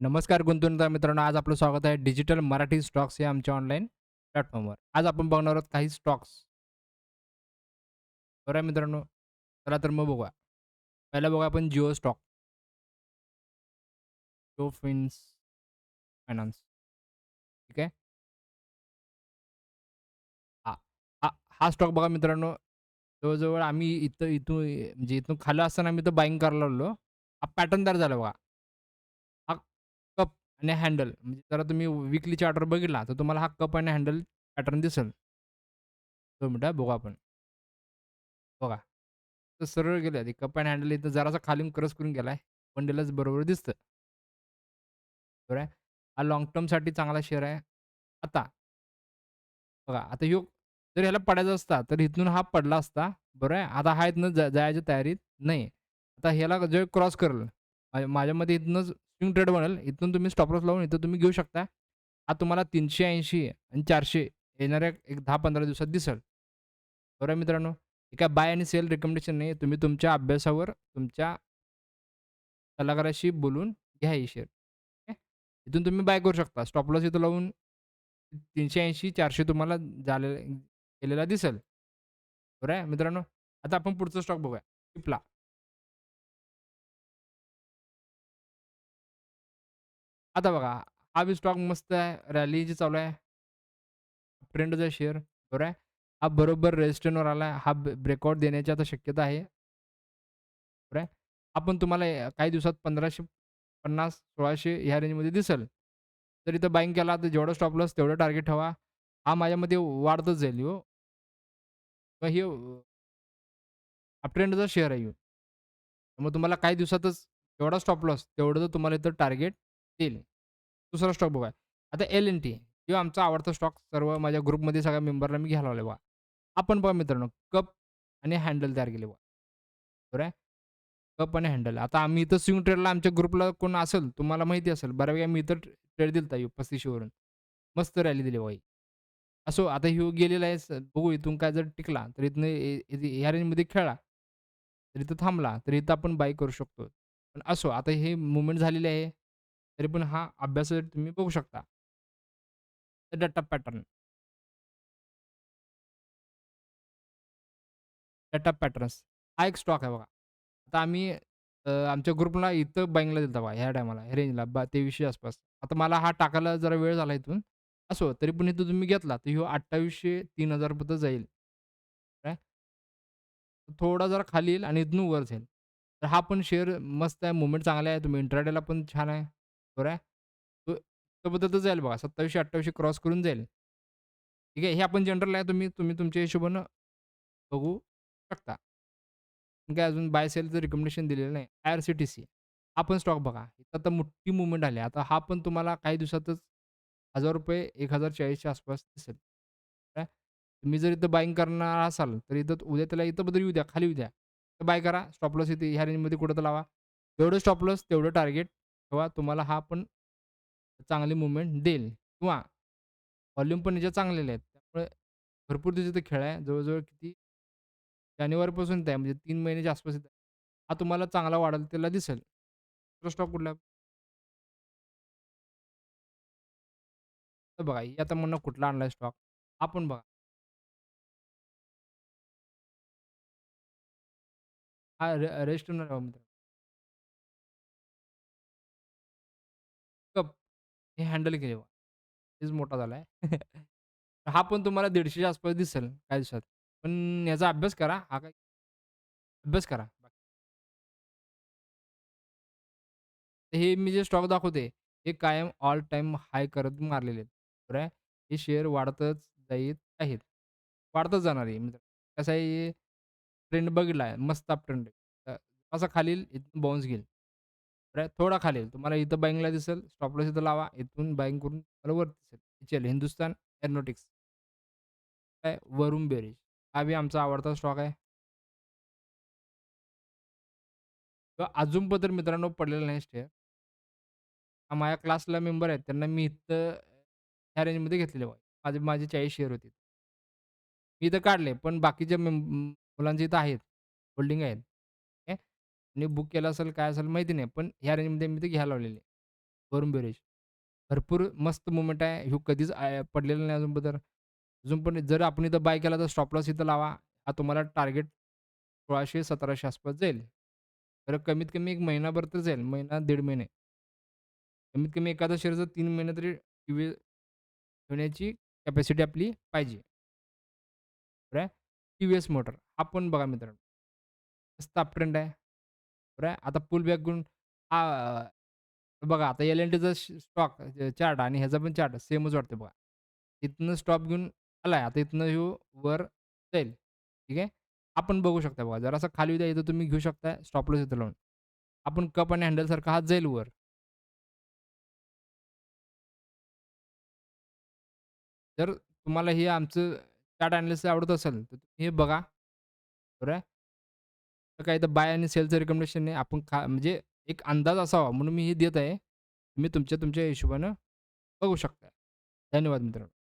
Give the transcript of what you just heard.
नमस्कार गुंतवणूकदार मित्रांनो, आज आपलं स्वागत आहे डिजिटल मराठी स्टॉक्स या आमच्या ऑनलाईन प्लॅटफॉर्मवर. आज आपण बघणार आहोत काही स्टॉक्स. बरं आहे मित्रांनो, चला तर मग बघूया. पहिला बघा आपण Jio stock. Jio fins finance. ठीक आहे. हा हा स्टॉक बघा मित्रांनो, जवळजवळ आम्ही इथं इथून म्हणजे इथून खाली असताना आम्ही तर बाईंग करायला लागलो. हा पॅटर्न तयार झाला बघा. आणि हँडल म्हणजे जरा तुम्ही वीकली चार्टर बघितला, तर तुम्हाला हा कप आणि हँडल पॅटर्न दिसेल. दोन मिनटं बघू आपण. बघा. तर सरळ गेले ते कप अँड हँडल इथं जरासा खालून क्रॉस करून गेलाय. वन डेलाच बरोबर दिसतं. बरोबर आहे. हा लॉंग टर्मसाठी चांगला शेअर आहे. आता बघा, आता ह्यो जर ह्याला पडायचा असता, तर इथून हा पडला असता. बरोबर आहे. आता हा इथनं जा जायच्या तयारीत नाही. आता ह्याला जे क्रॉस करेल, माझ्या माझ्या मते इथनंच स्विंग ट्रेड बनेल. इथून तुम्ही स्टॉपलॉस लावून इथं तुम्ही घेऊ शकता. हा तुम्हाला 380 आणि चारशे येणाऱ्या एक 10-15 दिवसात दिसेल. बरोबर आहे मित्रांनो. एका बाय आणि सेल रिकमेंडेशन नाही. तुम्ही तुमच्या अभ्यासावर तुमच्या कलाकाराशी बोलून घ्या हे शेअर. ठीक आहे. इथून तुम्ही बाय करू शकता. स्टॉपलॉस इथं लावून 380-400 तुम्हाला झालेला केलेला दिसेल. बरं आहे मित्रांनो. आता आपण पुढचा स्टॉक बघूया. सिप्ला. आता बघा, हा बी स्टॉक मस्त आहे. रॅली जी चालू आहे. ट्रेंडचा शेअर बरोबर आहे. हा बरोबर रेजिस्टन्सवर आलाय. हा ब्रेकआउट देण्याची आता शक्यता आहे. बरोबर आहे. हा पण तुम्हाला अ, काही दिवसात 1550-1600 ह्या रेंजमध्ये दिसेल. तर इथं बायिंग केला तर जेवढा स्टॉप लॉस तेवढं टार्गेट ठेवा. हा माझ्या मते वाढतच जाईल ह्यो. मग हे अपट्रेंडचा शेअर आहे ह्यो. मग तुम्हाला काही दिवसातच तेवढा स्टॉप लॉस तेवढं तर तुम्हाला इथं टार्गेट देईल. दुसरा स्टॉक बघा. आता एल-एन-टी ह्यो आमचा आवडता स्टॉक सर्व माझ्या ग्रुपमध्ये सगळ्या मेंबरला मी घ्यायला लावले बघा. आपण पहा मित्रांनो कप आणि हँडल तयार केले बघा. बरोबर आहे. कप आणि हँडल. आता आम्ही इथं स्विंग ट्रेडला आमच्या ग्रुपला कोण असेल, तुम्हाला माहिती असेल बऱ्यापैकी आम्ही इथं ट्रेड दिलता येऊ पस्तीसशेवरून मस्त रॅली दिली बाई असो आता ह्यो गेलेला आहे बघू इथून काय जर टिकला तर इथनं ह्या रेंजमध्ये खेळला. तर इथं थांबला, तर इथं आपण बाय करू शकतो. पण असो आता हे मुवमेंट झालेले आहे. तरी पण हा अभ्यास तुम्ही बघू शकता. Data pattern. डाटा पॅटर्न्स हा एक स्टॉक आहे बघा. आता आम्ही अ, आमच्या ग्रुपला इथं बँकला दिलता बघा ह्या टायमाला ह्या रेंजला बा 2300 आसपास. आता मला हा टाकायला जरा वेळ झाला इथून. असो तरी पण इथं तुम्ही घेतला तर ह्यो 2800-3000 पर्यंत जाईल. काय? थोडा जरा खाली येईल आणि इथून वर जाईल. तर हा पण शेअर मस्त आहे. मूव्हमेंट चांगला आहे. तुम्ही इंट्राडेला पण छान आहे. बरोबर आहे. तो त्याबद्दल जाईल बघा 2700-2800 क्रॉस करून जाईल. ठीक आहे. हे आपण जनरल आहे. तुम्ही तुम्ही तुमच्या हिशोबानं बघू शकता. काय अजून बाय सेलचं रिकमेंडेशन दिलेलं नाही. आय-आर-सी-टी-सी हा पण स्टॉक बघा. इथं आता मोठी मूव्हमेंट आली. आता हा पण तुम्हाला काही दिवसातच ₹1000 1040च्या आसपास दिसेल. काय? तुम्ही जर इथं बायिंग करणार असाल, तर इथं उद्या त्याला इथं बदल येऊ द्या, खाली येऊ द्या. तर बाय करा. स्टॉप लॉस इथे ह्या रेंजमध्ये कुठं तर लावा. जेवढं स्टॉप लॉस तेवढं टार्गेट तेव्हा तुम्हाला हा पण चांगली मुवमेंट देईल किंवा व्हॉल्यूम पण याच्या चांगलेले आहेत. त्यामुळे भरपूर त्याचे खेळ आहे. जवळजवळ किती जानेवारीपासून त्या आहे म्हणजे तीन महिन्याच्या आसपास येत आहे. हा तुम्हाला चांगला वाढेल त्याला दिसेल. दुसरा स्टॉक कुठला? तर बघा, आता म्हणणं कुठला आणलाय स्टॉक? आपण बघा. हा रे रेस्ट हो मित्र कप हे हँडल केले बघा. हेच मोठा झालाय. हा पण तुम्हाला 150च्या आसपास दिसेल काही दिवसात. पण याचा अभ्यास करा. हा काय अभ्यास करा. हे मी जे स्टॉक दाखवते, हे कायम ऑल टाईम हाय करत मारलेले आहेत. बरोबर आहे. हे शेअर वाढतच जाईत आहेत. वाढतच जाणार आहे. म्हणजे कसं आहे, ट्रेंड बघितला आहे. मस्त अप ट्रेंड आहे. असा खाली इथून बाउन्स घेईल. थोडा खाली येईल. तुम्हाला इथं बँकला दिसेल. स्टॉप लॉस इथं लावा. इथून बँक करून तुम्हाला वर दिसेल. चल हिंदुस्तान एरोनॉटिक्स. काय वरुण बेरीज. हा बी आमचा आवडता स्टॉक आहे. तो अजून मित्रांनो पडलेला नाही शेअर. हा माझ्या क्लासला मेंबर आहेत. त्यांना मी इथं ह्या रेंजमध्ये घेतलेले बघा. माझे माझे 40 शेअर होते. मी इथं काढले, पण बाकीच्या मुलांचे इथं आहेत. होल्डिंग आहेत. मी आणि बुक केलं असेल, काय असेल माहिती नाही. पण ह्या रेंजमध्ये मी ते घ्यायला लावलेले. वरून बेरीज. भरपूर मस्त मोमेंट आहे. ह्यो कधीच पडलेलं पडलेला नाही अजून तर. अजून पण जर आपण इथं बाय केला तर स्टॉप लॉस इथं लावा. हा तुम्हाला टार्गेट 1600-1700 आसपास जाईल. तर कमीत कमी 1 महिनाभर तर जाईल. महिना दीड महिने. कमीत कमी एखादा शेअरचा 3 महिने तरी टीव्ही ठेवण्याची कॅपॅसिटी आपली पाहिजे. बरं आहे. टी-व्ही-एस मोटर हा पण बघा मित्रांनो. मस्त अपट्रेंड आहे. आता पुल बॅक घेऊन हा बघा आता एल-एन-टीचा स्टॉक चार्ट आणि ह्याचा पण चार्ट सेमच वाटते बघा. इथनं स्टॉप घेऊन आलाय. आता इथनं ह्यो वर जाईल. ठीक आहे. आपण बघू शकता बघा. जरासा खाली द्या इथं तुम्ही घेऊ शकता स्टॉप लॉस इथं लावून. आपण कप आणि हँडलसारखा हा जाईल वर. जर तुम्हाला हे आमचं चार्ट एनालिसिस आवडत असेल, तर हे बघा. बरं तर काय तर बाय आणि सेलचं रिकमेंडेशन नाही. आपण खा म्हणजे एक अंदाज असावा म्हणून मी हे देत आहे. तुम्ही तुमच्या तुमच्या हिशोबानं बघू शकता. धन्यवाद मित्रांनो.